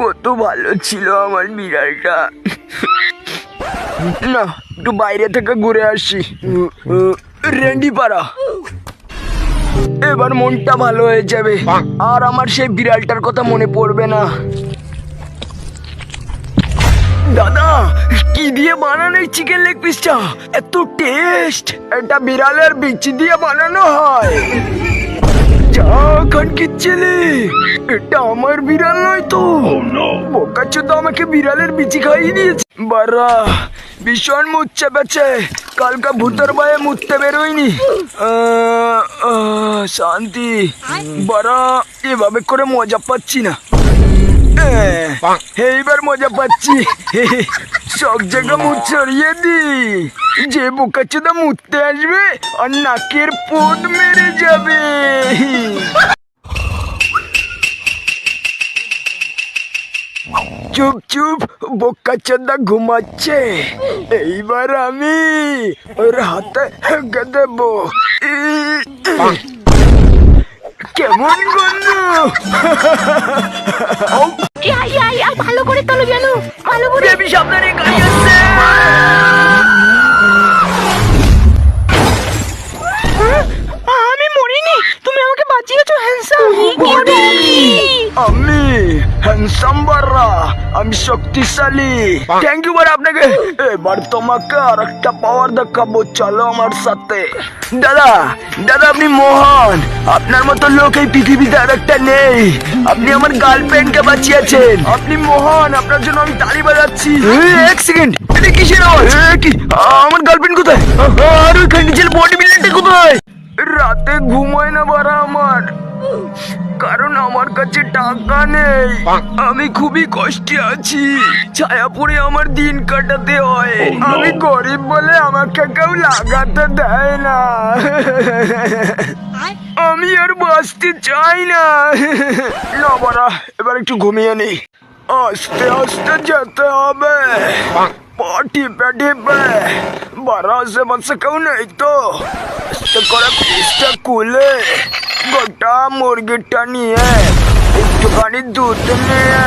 কত ভালো ছিল আমার বিড়ালটা। না একটু বাইরে থেকে ঘুরে আসি। রেন্ডি পাড়া। এবার মনটা ভালো হয়ে যাবে। আর আমার সেই বিড়ালটার কথা মনে পড়বে না। দাদা কি দিয়ে বানানো চিকেন লেগ পিসটা এত টেস্ট এটা বিড়ালের বিচি দিয়ে বানানো হয়। যা খানকির ছেলে এটা আমার বিড়াল নয় তো। বোকা আমাকে বিড়ালের বিচি খাইয়ে দিয়েছে। বারা ভীষণ মুচ্ছে পেছে কালকা ভূতের ভয়ে মুততে বেরোয়নি। শান্তি। বারা এভাবে করে মজা পাচ্ছি না। এইবার মজা পাচ্ছি। সব জায়গা মুখ ছড়িয়ে দি। যে বোকা চোদা মুততে আসবে, আর নাকের পোদ মেরে যাবে। চুপ চুপ, বোকা চোদা ঘুমাচ্ছে। এইবার আমি ওর হাতে দেব। কেমন গন্ধ ভালো করে। বেবি সামনে গাড়ি আসছে। আমি মরিনি। তুমি আমাকে বাঁচিয়েছো হ্যান্ডসাম আমি হ্যান্ডসাম আমি শক্তিশালী। থ্যাংক ইউ বার আপনাকে। এবার তোমাকে আর একটা পাওয়ার দেখাবো চলো আমার সাথে। দাদা দাদা আপনি মহান। আপনার মতো লোক এই পৃথিবীতে আর একটা নেই। আপনি আমার গার্লফ্রেন্ডকে বাঁচিয়েছেন। আপনি মহান আপনার জন্য আমি তালি বাজাচ্ছি। এক সেকেন্ড এটা কিসের আওয়াজ? কি? আমার গার্লফ্রেন্ড কোথায়? আর ওই খান্ডিচের বডি বিল্ডারটা কোথায়? রাতে ঘুমায় না বারা আমার। কারণ আমার কাছে টাকা নেই। আমি খুবই কষ্টে আছি। ছায়াপুরে আমার দিন কাটাতে হয়। আমি গরিব বলে আমাকে কেউ লাগাতে দেয় না। আমি আর বাঁচতে চাই না। না বাড়া এবার একটু ঘুমিয়ে নেই আস্তে আস্তে যেতে হবে। পা টিপে টিপে বারা আশেপাশে কেউ নেই তো। করে পিসটা খুলে। গোটা মুরগিটা নিয়ে একটুখানি দুধ নিয়ে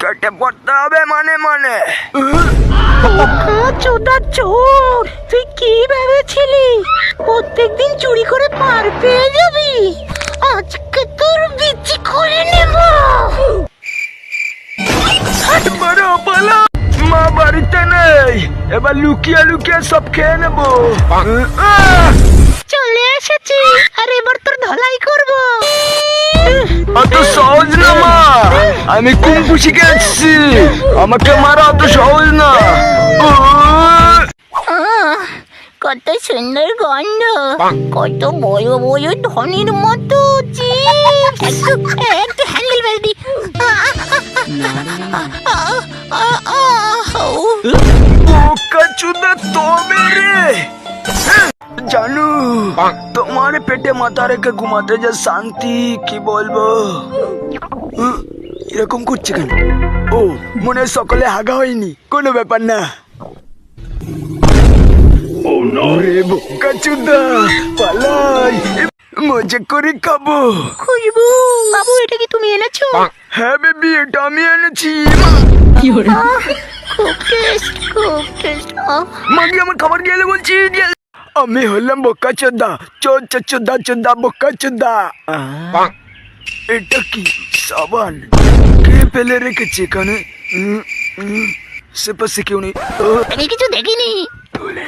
কেটে পড়তে হবে মানে মানে। চোদা চোর তুই কি ভেবেছিলি? প্রত্যেকদিন চুরি করে পার পেয়ে যাবি। আজকে তোর বিচি করে নেব। বড় পালা। মা বাড়িতে নেই। এবার লুকিয়ে লুকিয়ে সব খেয়ে নেব! চলে এসেছি। আর এবার তোর ধলাই করব। অত সহজ না মা। আমি কুম্পু শিখে এসেছি। আমাকে মারা অত সহজ না। কত সুন্দর গন্ধ। কত বড় বড় ধনির মতো একটু হ্যান্ডেল বেল দি। বোকা চুদা তবে রে। জানু। তোমার পেটে মাথা রেখে ঘুমাতে যে শান্তি কি বলব? এরকম করছে কেন? ও মনে সকালে হাগা হয়নি কোনো ব্যাপার না। পালাই। মজা করে খাব। খুশবু বাবু এটা কি তুমি এনেছো? হ্যাঁ বেবি এটা আমি এনেছি। আহ, খুব টেস্ট খুব টেস্ট মাগি আমার খাবার গেলে বলছি আমি হলাম বোকা চোদা চোদ্দা চোদা চোদা বোকা চোদা। এটা কি সাবান কে ফেলে রেখেছে এখানে? সে পাশে কেউ নেই। আমি কিছু দেখিনি। তুলে।